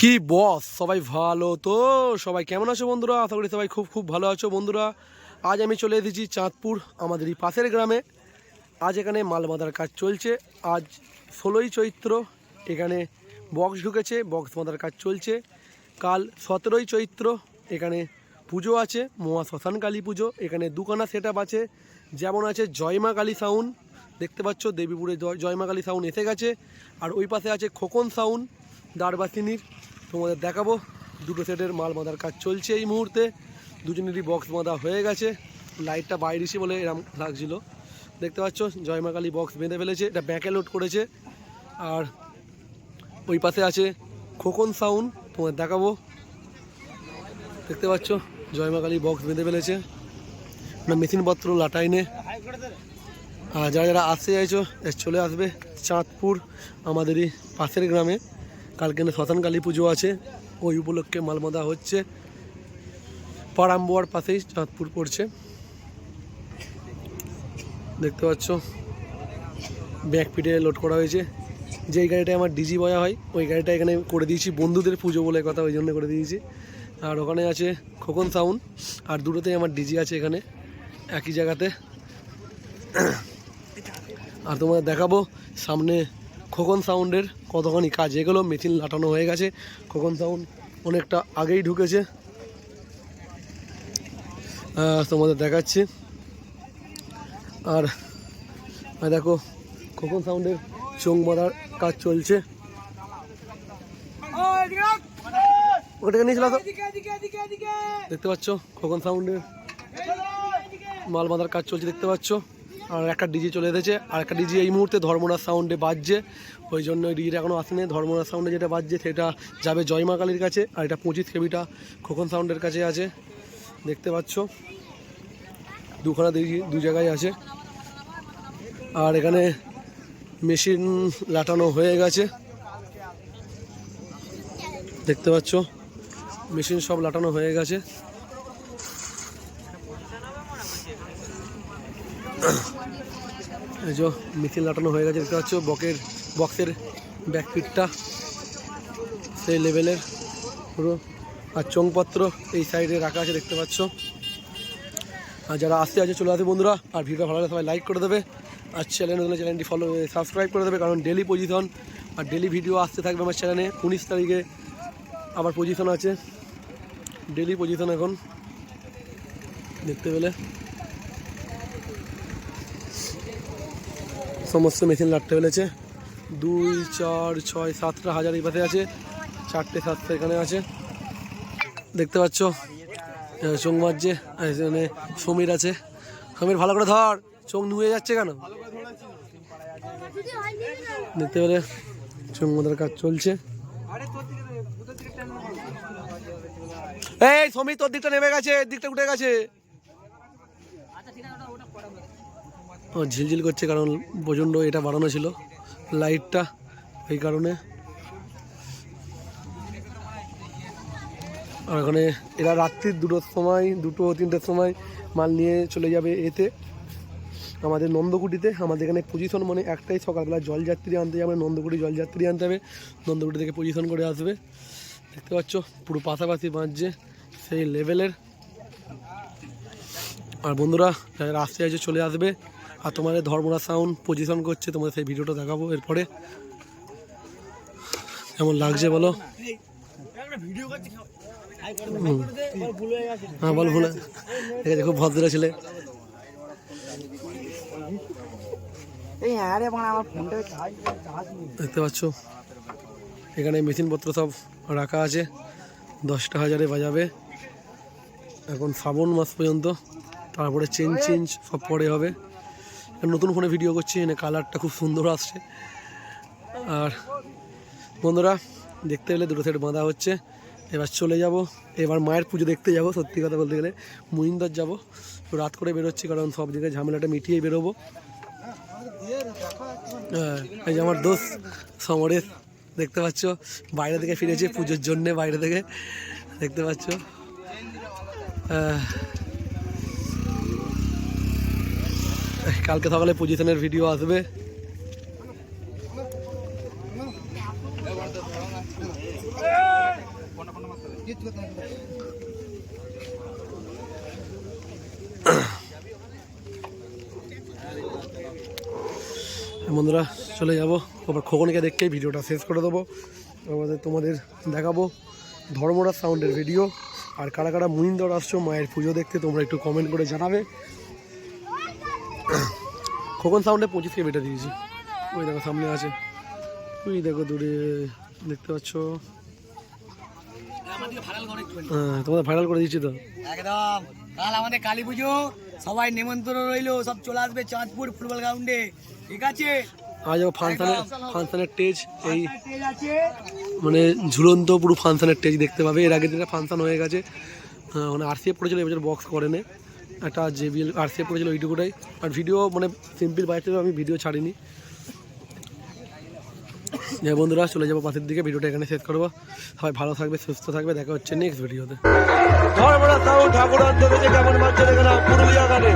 কি বস? সবাই ভালো তো? সবাই কেমন আছো বন্ধুরা? আশা করি সবাই খুব খুব ভালো আছো বন্ধুরা। আজ আমি চলে এসেছি চাঁদপুর, আমাদের এই পাশের গ্রামে। আজ এখানে মাল বাঁধার কাজ চলছে। আজ ষোলোই চৈত্র, এখানে বক্স ঢুকেছে, বক্স বাঁধার কাজ চলছে। কাল সতেরোই চৈত্র, এখানে পুজো আছে, মহা শ্মশান কালী পুজো। এখানে দুখানা সেট আছে। যেমন আছে জয়মা কালী সাউন্ড দেখতে পাচ্ছ দেবীপুরে জয়- জয়মা কালী সাউন্ড এসে গেছে। আর ওই পাশে আছে খোকন সাউন্ড দারবাসিনীর তোমাদের দেখাবো। দুটো সেটের মাল বাঁধার কাজ চলছে এই মুহূর্তে। দুজনেরই বক্স বাঁধা হয়ে গেছে। লাইটটা বাইরে এসে বলে এরম লাগছিল। দেখতে পাচ্ছ, জয়মা কালী বক্স বেঁধে ফেলেছে। এটা ব্যাকে লোড করেছে। আর ওই পাশে আছে খোকন সাউন্ড তোমাদের দেখাবো। দেখতে পাচ্ছ, জয়মা কালী বক্স বেঁধে ফেলেছে। না মেশিনপত্র লাটাইনে। আর যারা যারা আসতে চাইছো চলে আসবে চাঁদপুর, আমাদেরই পাশের গ্রামে। কালকে শ্মশান কালী পুজো আছে। ওই উপলক্ষে মালমাদা হচ্ছে। পাড়াম্বোয়ার পাশেই চাঁদপুর পড়ছে। দেখতে পাচ্ছ? ব্যাক পিটে লোড করা হয়েছে। যেই গাড়িটা আমার ডিজি বয়া হয়, ওই গাড়িটা এখানে করে দিয়েছি। বন্ধুদের পুজো বলে কথা, ওই জন্য করে দিয়েছি। আর ওখানে আছে খোকন সাউন্ড আর দুটোতেই আমার ডিজি আছে এখানে, একই জায়গাতে। আর তোমাদের দেখাবো, সামনে খোকন সাউন্ডের কতখানি কাজ? এগুলো মেশিন লাটানো হয়ে গেছে। খোকন সাউন্ড অনেকটা আগেই ঢুকেছে। তোমাদের দেখাচ্ছি। আর দেখো, খোকন সাউন্ডের চোখ মারার কাজ চলছে। ওটাকে তো। দেখতে পাচ্ছ, খোকন সাউন্ডের মাল বাঁধার কাজ চলছে, দেখতে পাচ্ছ? আর একটা ডিজি চলে এসেছে। আর একটা ডিজি এই মুহূর্তে ধর্মনাথ সাউন্ডে বাজছে। ওই জন্য ওই ডিজিটা এখনও আসেনি। ধর্মনাথ সাউন্ডে যেটা বাজছে, সেটা যাবে জয়মা কালীর কাছে। আর এটা পঁচিশ কেবিটা খোকন সাউন্ডের কাছে আছে। দেখতে পাচ্ছ? দুখানা ডিজি দু জায়গায় আছে। আর এখানে মেশিন লাটানো হয়ে গেছে। দেখতে পাচ্ছ? মেশিন সব লাটানো হয়ে গেছে। এই যে মিছিল লাটানো হয়ে গেছে, দেখতে পাচ্ছ, বকের, বক্সের ব্যাকপিটটা সেই লেভেলের পুরো। আর চোংপত্র এই সাইডে রাখা আছে, দেখতে পাচ্ছ। আর যারা আসতে আছে, চলে আসে বন্ধুরা। আর ভিডিও ভালো লাগে সবাই লাইক করে দেবে। আর চ্যানেল হলে চ্যানেলটি ফলো সাবস্ক্রাইব করে দেবে। কারণ ডেলি পজিশন আর ডেলি ভিডিও আসতে থাকবে আমার চ্যানেলে উনিশ তারিখে আবার পজিশন আছে। ডেলি পজিশন এখন, দেখতে পেলে। সমস্ত মেশিন লাটতে ফেলেছে। দুই, চার, ছয়, সাতটা হাজার এই পাশে আছে। চারটে, সাতটা এখানে আছে। দেখতে পাচ্ছ? চোখ মারছে এখানে সমীর আছে। সমীর, ভালো করে ধর। চোখ নুয়ে যাচ্ছে কেন? দেখতে পেলে চোখ কাজ চলছে। এই, সমীর, তোর দিকটা নেমে গেছে, দিকটা উঠে গেছে। ঝিলঝিল করছে কারণ প্রচণ্ড এটা বাড়ানো ছিল লাইটটা এই কারণে। আর ওখানে এরা রাত্রির দুটোর সময়, দুটো তিনটের সময় মাল নিয়ে চলে যাবে এতে। আমাদের নন্দকুটিতে, আমাদের এখানে পজিশন মানে একটাই সকালবেলা জলযাত্রী আনতে যাবে, নন্দকুটি জলযাত্রী আনতে হবে নন্দকুটি থেকে পজিশন করে আসবে। দেখতে পাচ্ছ, পুরো পাশাপাশি বাঁচছে সেই লেভেলের আর বন্ধুরা, যারা রাস্তায় আছে চলে আসবে আর তোমাদের ধর্মরা সাউন্ড পজিশন করছে তোমাদের সেই ভিডিওটা দেখাবো এরপরে। কেমন লাগছে বলো। হ্যাঁ বল ভুলে ঠিক আছে খুব ভদ্র ছেলে। হ্যাঁ দেখতে পাচ্ছ? এখানে মেশিনপত্র সব রাখা আছে। দশটা হাজারে বাজাবে। এখন শ্রাবণ মাস পর্যন্ত। তারপরে চেঞ্জ চেঞ্জ সব পরে হবে। নতুন ফোনে ভিডিও করছি, এনে কালারটা খুব সুন্দর আসছে। আর বন্ধুরা, দেখতে গেলে দুটো সেট বাঁধা হচ্ছে। এবার চলে যাব, এবার মায়ের পুজো দেখতে যাব, সত্যি কথা বলতে গেলে। মুইন্দর যাব রাত করে বেরোচ্ছি, কারণ সব জায়গায় ঝামেলাটা মিটিয়েই বেরোবো। এই যে আমার দোস্ত, সমরেশ, দেখতে পাচ্ছ? বাইরে থেকে ফিরেছে পুজোর জন্যে, বাইরে থেকে। দেখতে পাচ্ছ? কালকে সকালে পজিশনের ভিডিও আসবে। বন্ধুরা, চলে যাব। আবার খোকনকে দেখে ভিডিওটা শেষ করে দেবো। আমাদের তোমাদের দেখাবো ধর্মরাজ সাউন্ডের ভিডিও। আর কারা কারা মুনিন্দর আসছো, মায়ের পুজো দেখতে, তোমরা একটু কমেন্ট করে জানাবে। খোকন সাউন্ডে পঁচিশকে বেটে দিয়েছি। ওই দেখো সামনে আছে। ওই দেখো দূরে দেখতে পাচ্ছ। হ্যাঁ তোমাদের ভাইরাল করে দিচ্ছি তো। একদম। কাল আমাদের কালী পুজো সবাই নিমন্ত্রণ রইল সব চলে আসবে চাঁদপুর ফুটবল গ্রাউন্ডে। ঠিক আছে? আজ ফাংশানের ফাংশানের স্টেজ এই মানে ঝুলন্ত পুরো ফাংশানের স্টেজ দেখতে পাবে। এর আগে যেটা ফাংশন হয়ে গেছে মানে আরসিএফ করেছিল এবছর বক্স করেনি। একটা জেবিএল সেভ করেছিল ওইটুকুটাই। আর ভিডিও মানে সিম্পল বাইক থেকে আমি ভিডিও ছাড়িনি। যে বন্ধুরা, চলে যাব পাশের দিকে ভিডিওটা এখানে শেষ করব। সবাই ভালো থাকবে, সুস্থ থাকবে, দেখা হচ্ছে নেক্সট ভিডিওতে ঠাকুর কেমন মারছে দেখে না পুরুলিয়া গানে?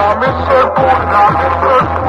রামেশ্বরপুর রামেশ্বরপুর